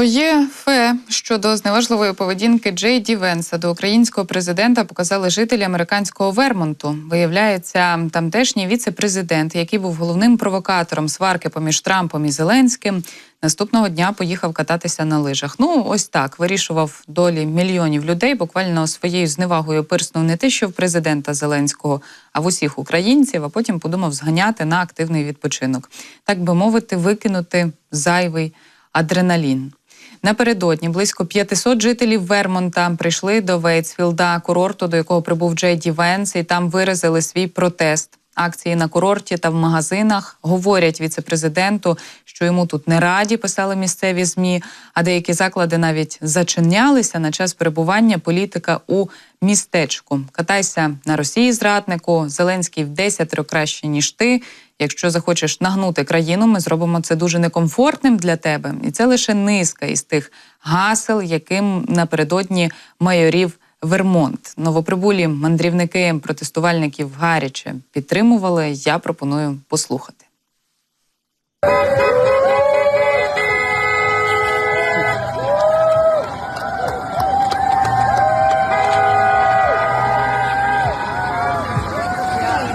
Своє фе щодо зневажливої поведінки Джей Ді Венса до українського президента показали жителі американського Вермонту. Виявляється, тамтешній віце-президент, який був головним провокатором сварки поміж Трампом і Зеленським, наступного дня поїхав кататися на лижах. Ну, ось так вирішував долі мільйонів людей. Буквально своєю зневагою пирснув не те, що в президента Зеленського, а в усіх українців. А потім подумав зганяти на активний відпочинок, так би мовити, викинути зайвий адреналін. Напередодні близько 500 жителів Вермонта прийшли до Вейтсфілда, курорту, до якого прибув Джей Ді Венс, і там виразили свій протест. Акції на курорті та в магазинах говорять віцепрезиденту, що йому тут не раді, писали місцеві змі. А деякі заклади навіть зачинялися на час перебування політика у містечку. Катайся на Росії, зраднику. Зеленський в 10 краще ніж ти. Якщо захочеш нагнути країну, ми зробимо це дуже некомфортним для тебе. І це лише низка із тих гасел, яким напередодні майорів Вермонт. Новоприбулі мандрівники протестувальників гаряче підтримували. Я пропоную послухати.